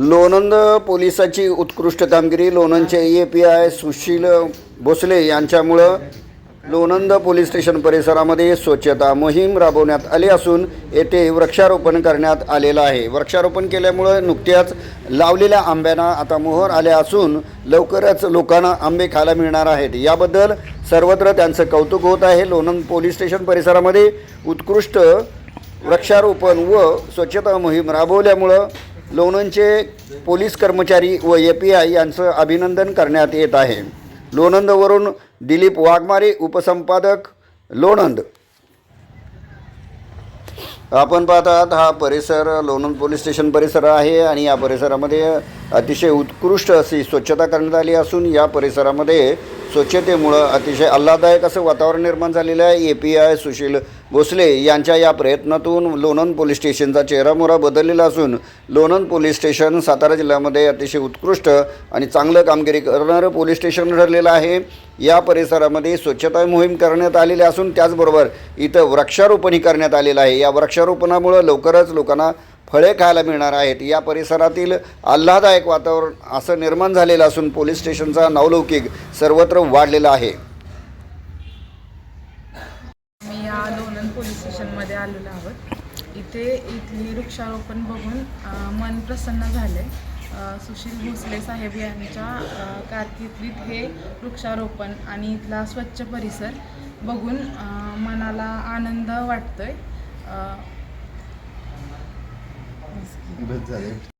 लोणंद पोलिसाची उत्कृष्ट कामगिरी लोणंदचे A P I Sushil Bhosale यांच्यामुळं Lonand police station परिसरामध्ये स्वच्छता मोहीम राबवण्यात आली असून येथे वृक्षारोपण करण्यात आलेलं आहे. वृक्षारोपण केल्यामुळं नुकत्याच लावलेल्या आंब्यांना आता मोहर आल्या असून लवकरच लोकांना आंबे खायला मिळणार आहेत. याबद्दल सर्वत्र त्यांचं कौतुक होत आहे. लोणंद पोलीस स्टेशन परिसरामध्ये उत्कृष्ट वृक्षारोपण व स्वच्छता मोहीम राबवल्यामुळं लोणंदचे पोलीस कर्मचारी व ए पी आय यांचं अभिनंदन करण्यात येत आहे. लोणंदवरून दिलीप वाघमारे उपसंपादक लोणंद. आपण पाहतात हा परिसर लोणंद पोलीस स्टेशन परिसर आहे आणि या परिसरामध्ये अतिशय उत्कृष्ट अशी स्वच्छता करण्यात आली असून या परिसरामध्ये स्वच्छतेमुळं अतिशय आल्हाददायक असं वातावरण निर्माण झालेलं आहे. A P I Sushil Bhosale यांच्या या प्रयत्नातून लोणंद पोलीस स्टेशनचा चेहरामोहरा बदललेला असून लोणंद पोलीस स्टेशन सातारा जिल्ह्यामध्ये अतिशय उत्कृष्ट आणि चांगलं कामगिरी करणारं पोलीस स्टेशन ठरलेलं आहे. या परिसरामध्ये स्वच्छता मोहीम करण्यात आलेली असून त्याचबरोबर इथं वृक्षारोपणही करण्यात आलेलं आहे. या वृक्षारोपणामुळं लवकरच लोकांना फळे खायला मिळणार आहेत. या परिसरातील आल्हादायक वातावरण असं निर्माण झालेलं असून पोलीस स्टेशनचा नावलौकिक सर्वत्र वाढलेला आहे. मी या लोणंद पोलीस स्टेशनमध्ये आलेलो आहोत. इथे इथली वृक्षारोपण बघून मन प्रसन्न झाले सुशील भोसले साहेब यांच्या कारकिर्दीत हे वृक्षारोपण आणि इथला स्वच्छ परिसर बघून मनाला आनंद वाटतोय. Bez dalej.